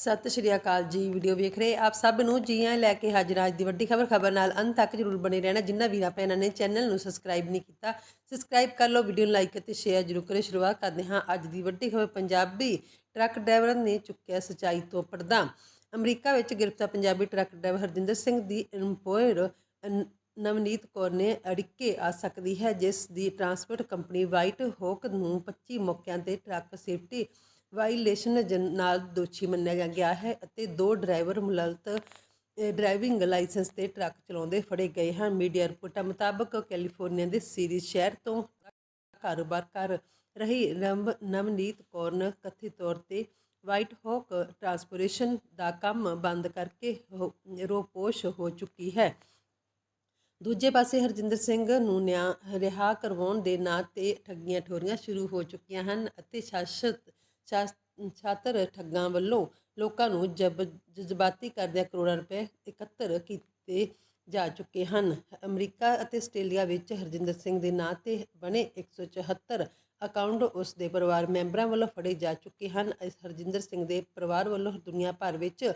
ਸਤਿ ਸ਼੍ਰੀ ਅਕਾਲ ਜੀ ਵੀਡੀਓ ਵੇਖ ਰਹੇ ਆਪ ਸਭ ਨੂੰ, ਜੀ ਆਇਆਂ ਲੈ ਕੇ ਹਾਜ਼ਰ ਹਾਂ ਅੱਜ ਦੀ ਵੱਡੀ ਖਬਰ ਖਬਰ ਨਾਲ ਅੰਤ ਤੱਕ ਜਰੂਰ ਬਣੇ ਰਹਿਣਾ। ਜਿੰਨਾ ਵੀਰਾਂ ਭੈਣਾਂ ਨੇ ਚੈਨਲ ਨੂੰ ਸਬਸਕ੍ਰਾਈਬ ਨਹੀਂ ਕੀਤਾ ਸਬਸਕ੍ਰਾਈਬ ਕਰ ਲਓ ਵੀਡੀਓ ਨੂੰ ਲਾਈਕ ਅਤੇ ਸ਼ੇਅਰ ਜਰੂਰ ਕਰੇ ਸ਼ੁਰੂਆਤ ਕਰਦੇ ਹਾਂ ਅੱਜ ਦੀ ਵੱਡੀ ਖਬਰ, ਪੰਜਾਬੀ ਟਰੱਕ ਡਰਾਈਵਰ ਨੇ ਚੁੱਕਿਆ ਸਚਾਈ ਤੋਂ ਪਰਦਾ। ਅਮਰੀਕਾ ਵਿੱਚ ਗ੍ਰਿਫਤਾਰ ਪੰਜਾਬੀ ਟਰੱਕ ਡਰਾਈਵਰ ਹਰਜਿੰਦਰ ਸਿੰਘ ਦੀ ਇੰਪਲੋਇਰ ਨਵਨੀਤ ਕੌਰ ਨੇ ਅੜਿੱਕੇ ਆ ਸਕਦੀ ਹੈ, ਜਿਸ ਦੀ ਟਰਾਂਸਪੋਰਟ ਕੰਪਨੀ ਵਾਈਟ ਹੋਕ ਨੂੰ 25 ਮੌਕਿਆਂ ਤੇ ਟਰੱਕ ਸੇਫਟੀ ਵਾਇਲੇਸ਼ਨ ਜਨ- ਨਾਲ ਦੋਸ਼ੀ ਮੰਨਿਆ ਗਿਆ ਹੈ ਅਤੇ ਦੋ ਡਰਾਈਵਰ ਮੁਲਜ਼ਤ ਡਰਾਈਵਿੰਗ ਲਾਇਸੈਂਸ ਤੇ ਟਰੱਕ ਚਲਾਉਂਦੇ ਫੜੇ ਗਏ ਹਨ। ਮੀਡੀਆ ਰਿਪੋਰਟਾਂ ਮੁਤਾਬਕ ਕੈਲੀਫੋਰਨੀਆ ਦੇ ਸੀਰੀਜ਼ ਸ਼ਹਿਰ ਤੋਂ ਕਾਰੋਬਾਰ ਕਰ ਰਹੀ ਨਵ- ਨਵਨੀਤ ਕੌਰ ਨੇ ਕਥਿਤ ਤੌਰ ਤੇ ਵਾਈਟ ਹੌਕ ਟਰਾਂਸਪੋਰਟੇਸ਼ਨ ਦਾ ਕੰਮ ਬੰਦ ਕਰਕੇ ਹੋ- ਰੋਪੋਸ਼ ਹੋ ਚੁੱਕੀ ਹੈ। ਦੂਜੇ ਪਾਸੇ ਹਰਜਿੰਦਰ ਸਿੰਘ ਨੂੰ ਨਿਆਂ, ਰਿਹਾ ਕਰਵਾਉਣ ਦੇ ਨਾਂ ਤੇ ਠੱਗੀਆਂ ਠੋਰੀਆਂ ਸ਼ੁਰੂ ਹੋ ਚੁੱਕੀਆਂ ਹਨ ਅਤੇ ਸ਼ਾਸਤ ਸ਼ਾਸ- ਛਾਤਰ ਠੱਗਾਂ ਵੱਲੋਂ ਲੋਕਾਂ ਨੂੰ ਜਬ, ਜਜ਼ਬਾਤੀ ਕਰਦਿਆਂ ਕਰੋੜਾਂ ਰੁਪਏ ਇਕੱਤਰ ਕੀਤੇ ਜਾ ਚੁੱਕੇ ਹਨ। ਅਮਰੀਕਾ ਅਤੇ ਆਸਟ੍ਰੇਲੀਆ ਵਿੱਚ ਹਰਜਿੰਦਰ ਸਿੰਘ ਦੇ ਨਾਂ ਤੇ ਬਣੇ 174 ਅਕਾਊਂਟ ਉਸ ਦੇ ਪਰਿਵਾਰ ਮੈਂਬਰਾਂ ਵੱਲੋਂ ਫੜੇ ਜਾ ਚੁੱਕੇ ਹਨ। ਹਰਜਿੰਦਰ ਸਿੰਘ ਦੇ ਪਰਿਵਾਰ ਵੱਲੋਂ ਦੁਨੀਆ ਭਰ ਵਿੱਚ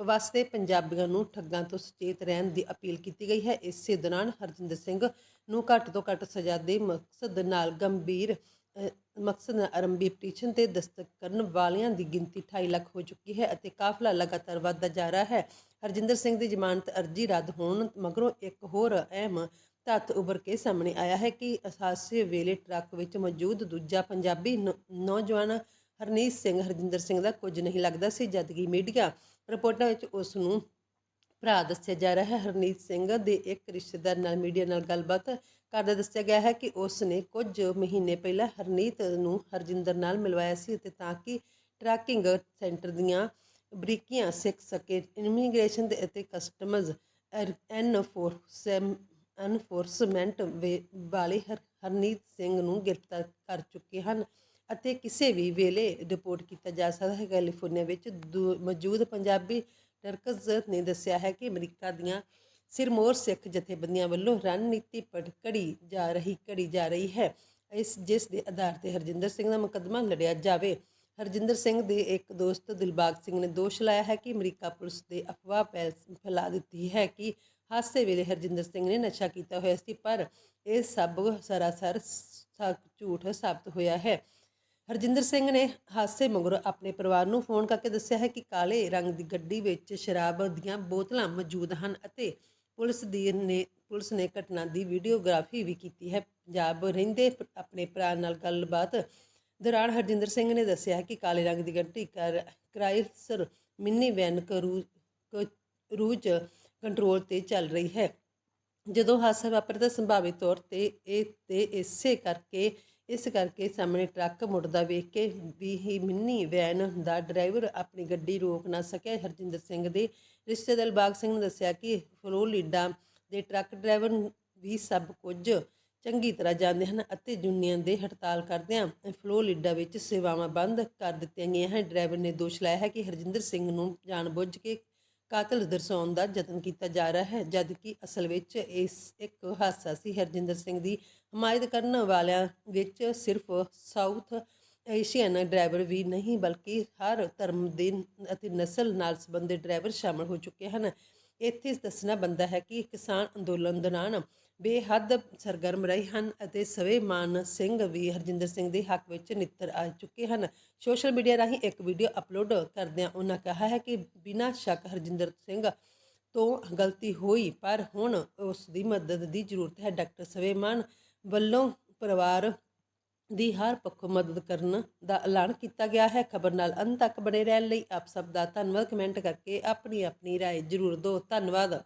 ਪ੍ਰਵਾਸੀ ਪੰਜਾਬੀਆਂ ਨੂੰ ਠੱਗਾਂ ਤੋਂ ਸੁਚੇਤ ਰਹਿਣ ਦੀ ਅਪੀਲ ਕੀਤੀ ਗਈ ਹੈ। ਇਸੇ ਦੌਰਾਨ ਹਰਜਿੰਦਰ ਸਿੰਘ ਨੂੰ ਘੱਟ ਤੋਂ ਘੱਟ ਸਜ਼ਾ ਦੇ ਮਕਸਦ ਨਾਲ ਗੰਭੀਰ ਮਕਸਦ ਨਾਲ ਆਰੰਭੀ ਪਟੀਸ਼ਨ ਤੇ ਦਸਤਖਤ ਕਰਨ ਵਾਲਿਆਂ ਦੀ ਗਿਣਤੀ 28 ਲੱਖ ਹੋ ਚੁੱਕੀ ਹੈ ਅਤੇ ਕਾਫਲਾ ਲਗਾਤਾਰ ਵਧਦਾ ਜਾ ਰਿਹਾ ਹੈ। ਹਰਜਿੰਦਰ ਸਿੰਘ ਦੀ ਜ਼ਮਾਨਤ ਅਰਜ਼ੀ ਰੱਦ ਹੋਣ ਮਗਰੋਂ ਇੱਕ ਹੋਰ ਅਹਿਮ ਤੱਥ ਉੱਭਰ ਕੇ ਸਾਹਮਣੇ ਆਇਆ ਹੈ ਕਿ ਹਾਦਸੇ ਵੇਲੇ ਟਰੱਕ ਵਿੱਚ ਮੌਜੂਦ ਦੂਜਾ ਪੰਜਾਬੀ ਨੌ- ਨੌਜਵਾਨ ਹਰਨੀਤ ਸਿੰਘ, ਹਰਜਿੰਦਰ ਸਿੰਘ ਦਾ ਕੁਝ ਨਹੀਂ ਲੱਗਦਾ ਸੀ ਜਦਕਿ ਮੀਡੀਆ ਰਿਪੋਰਟਾਂ ਵਿੱਚ ਉਸ ਨੂੰ ਭਰਾ ਦੱਸਿਆ ਜਾ ਰਿਹਾ ਹੈ। ਹਰਨੀਤ ਸਿੰਘ ਦੇ ਇੱਕ ਰਿਸ਼ਤੇਦਾਰ ਨਾਲ ਮੀਡੀਆ ਨਾਲ ਗੱਲਬਾਤ ਕਰਦਾ ਦੱਸਿਆ ਗਿਆ ਹੈ ਕਿ ਉਸ ਨੇ ਕੁਝ ਮਹੀਨੇ ਪਹਿਲਾਂ ਹਰਨੀਤ ਨੂੰ ਹਰਜਿੰਦਰ ਨਾਲ ਮਿਲਵਾਇਆ ਸੀ ਅਤੇ ਤਾਂ ਕਿ ਟਰੈਕਿੰਗ ਸੈਂਟਰ ਦੀਆਂ ਬਰੀਕੀਆਂ ਸਿੱਖ ਸਕੇ। ਇਮੀਗ੍ਰੇਸ਼ਨ ਦੇ ਅਤੇ ਕਸਟਮਜ਼ ਐਨਫੋਰਸਮੈਂਟ ਵਾਲੇ ਹਰ- ਹਰਨੀਤ ਸਿੰਘ ਨੂੰ ਗ੍ਰਿਫਤਾਰ ਕਰ ਚੁੱਕੇ ਹਨ ਅਤੇ ਕਿਸੇ ਵੀ ਵੇਲੇ ਰਿਪੋਰਟ ਕੀਤਾ ਜਾ ਸਕਦਾ ਹੈ। ਕੈਲੀਫੋਰਨੀਆ ਵਿੱਚ ਦੂ- ਮੌਜੂਦ ਪੰਜਾਬੀ ਟਰਕਜ਼ ਨੇ ਦੱਸਿਆ ਹੈ ਕਿ ਅਮਰੀਕਾ ਦੀਆਂ ਸਿਰਮੌਰ ਸਿੱਖ ਜਥੇਬੰਦੀਆਂ ਵੱਲੋਂ ਰਣਨੀਤੀ ਪਟਕੜੀ ਜਾ ਰਹੀ ਕੜੀ ਜਾ ਰਹੀ ਹੈ। ਇਸ, ਜਿਸ ਦੇ ਆਧਾਰ ਤੇ ਹਰਜਿੰਦਰ ਸਿੰਘ ਦਾ ਮੁਕੱਦਮਾ ਲੜਿਆ ਜਾਵੇ। ਹਰਜਿੰਦਰ ਸਿੰਘ ਦੇ ਇੱਕ ਦੋਸਤ ਦਿਲਬਾਗ ਸਿੰਘ ਨੇ ਦੋਸ਼ ਲਾਇਆ ਹੈ ਕਿ ਅਮਰੀਕਾ ਪੁਲਿਸ ਦੇ ਅਫਵਾਹ ਫੈਲਾ ਦਿੱਤੀ ਹੈ ਕਿ ਹਾਦਸੇ ਵੇਲੇ ਹਰਜਿੰਦਰ ਸਿੰਘ ਨੇ ਨਸ਼ਾ ਕੀਤਾ ਹੋਇਆ ਸੀ, ਪਰ ਇਹ ਸਭ ਸਰਾਸਰ ਝੂਠ ਸਾਬਤ ਹੋਇਆ ਹੈ। ਹਰਜਿੰਦਰ ਸਿੰਘ ਨੇ ਹਾਦਸੇ ਮਗਰੋਂ ਆਪਣੇ ਪਰਿਵਾਰ ਨੂੰ ਫੋਨ ਕਰਕੇ ਦੱਸਿਆ ਹੈ ਕਿ ਕਾਲੇ ਰੰਗ ਦੀ ਗੱਡੀ ਵਿੱਚ ਸ਼ਰਾਬ ਦੀਆਂ ਬੋਤਲਾਂ ਮੌਜੂਦ ਹਨ ਅਤੇ ਪੁਲਿਸ ਦੀ ਨੇ, ਪੁਲਿਸ ਨੇ ਘਟਨਾ ਦੀ ਵੀਡੀਓਗ੍ਰਾਫੀ ਵੀ ਕੀਤੀ ਹੈ। ਪੰਜਾਬ ਰਹਿੰਦੇ ਆਪਣੇ ਭਰਾ ਨਾਲ ਗੱਲਬਾਤ ਦੌਰਾਨ ਹਰਜਿੰਦਰ ਸਿੰਘ ਨੇ ਦੱਸਿਆ ਕਿ ਕਾਲੇ ਰੰਗ ਦੀ ਗੱਡੀ ਕਰ ਕ੍ਰਾਈਸਰ ਮਿੰਨੀ ਵੈਨ ਕਰੂ, ਕ- ਰੂਜ ਕੰਟਰੋਲ ਤੇ ਚੱਲ ਰਹੀ ਹੈ। ਜਦੋਂ ਹਾਦਸਾ ਵਾਪਰਦਾ ਸੰਭਾਵਿਤ ਤੌਰ ਤੇ ਇਹ, ਤੇ ਇਸੇ ਕਰਕੇ ਇਸ ਕਰਕੇ ਸਾਹਮਣੇ ਟਰੱਕ ਮੁੜਦਾ ਵੇਖ ਕੇ ਵੀ ਹੀ ਮਿੰਨੀ ਵੈਨ ਦਾ ਡਰਾਈਵਰ ਆਪਣੀ ਗੱਡੀ ਰੋਕ ਨਾ ਸਕਿਆ। ਹਰਜਿੰਦਰ ਸਿੰਘ ਦੇ ਰਿਸ਼ਤੇਦਾਰ ਬਾਗ ਸਿੰਘ ਨੇ ਦੱਸਿਆ ਕਿ ਫਲੋਲੀਡਾ ਦੇ ਟਰੱਕ ਡਰਾਈਵਰ ਵੀ ਸਭ ਕੁਝ ਚੰਗੀ ਤਰ੍ਹਾਂ ਜਾਣਦੇ ਹਨ ਅਤੇ ਯੂਨੀਅਨ ਦੇ ਹੜਤਾਲ ਕਰਦਿਆਂ ਫਲੋਲੀਡਾ ਵਿੱਚ ਸੇਵਾਵਾਂ ਬੰਦ ਕਰ ਦਿੱਤੀਆਂ ਗਈਆਂ ਹਨ। ਡਰਾਈਵਰ ਨੇ ਦੋਸ਼ ਲਾਇਆ ਹੈ ਕਿ ਹਰਜਿੰਦਰ ਸਿੰਘ ਨੂੰ ਜਾਣਬੁੱਝ ਕੇ ਕਾਤਲ ਦਰਸਾਉਣ ਦਾ ਯਤਨ ਕੀਤਾ ਜਾ ਰਿਹਾ ਹੈ ਜਦਕਿ ਅਸਲ ਵਿੱਚ ਇਸ ਇੱਕ ਹਾਦਸਾ ਸੀ। ਹਰਜਿੰਦਰ ਸਿੰਘ ਦੀ ਹਮਾਇਤ ਕਰਨ ਵਾਲਿਆਂ ਵਿੱਚ ਸਿਰਫ ਸਾਊਥ ਏਸ਼ੀਅਨ ਡਰਾਈਵਰ ਵੀ ਨਹੀਂ, ਬਲਕਿ ਹਰ ਧਰਮ ਦੇ ਅਤੇ ਨਸਲ ਨਾਲ ਸੰਬੰਧਿਤ ਡਰਾਈਵਰ ਸ਼ਾਮਲ ਹੋ ਚੁੱਕੇ ਹਨ। ਇੱਥੇ ਦੱਸਣਾ ਬੰਦਾ ਹੈ ਕਿ ਕਿਸਾਨ ਅੰਦੋਲਨ ਦੌਰਾਨ ਬੇਹੱਦ ਸਰਗਰਮ ਰਹੇ ਹਨ ਅਤੇ ਸਵੇਮਾਨ ਸਿੰਘ ਵੀ ਹਰਜਿੰਦਰ ਸਿੰਘ ਦੇ ਹੱਕ ਵਿੱਚ ਨਿੱਤਰ ਆ ਚੁੱਕੇ ਹਨ। ਸੋਸ਼ਲ ਮੀਡੀਆ ਰਾਹੀਂ ਇੱਕ ਵੀਡੀਓ ਅਪਲੋਡ ਕਰਦਿਆਂ ਉਹਨਾਂ ਕਿਹਾ ਹੈ ਕਿ ਬਿਨਾਂ ਸ਼ੱਕ ਹਰਜਿੰਦਰ ਸਿੰਘ ਤੋਂ ਗਲਤੀ ਹੋਈ, ਪਰ ਹੁਣ ਉਸ ਦੀ ਮਦਦ ਦੀ ਜ਼ਰੂਰਤ ਹੈ। ਡਾਕਟਰ ਸਵੇਮਾਨ ਵੱਲੋਂ ਪਰਿਵਾਰ ਦੀ ਹਰ ਪੱਖੋਂ ਮਦਦ ਕਰਨ ਦਾ ਐਲਾਨ ਕੀਤਾ ਗਿਆ ਹੈ ਖਬਰ ਨਾਲ ਅੰਤ ਤੱਕ ਬਣੇ ਰਹਿਣ ਲਈ ਆਪ ਸਭ ਦਾ ਧੰਨਵਾਦ ਕਮੈਂਟ ਕਰਕੇ ਆਪਣੀ ਆਪਣੀ رائے ਜ਼ਰੂਰ ਦਿਓ ਧੰਨਵਾਦ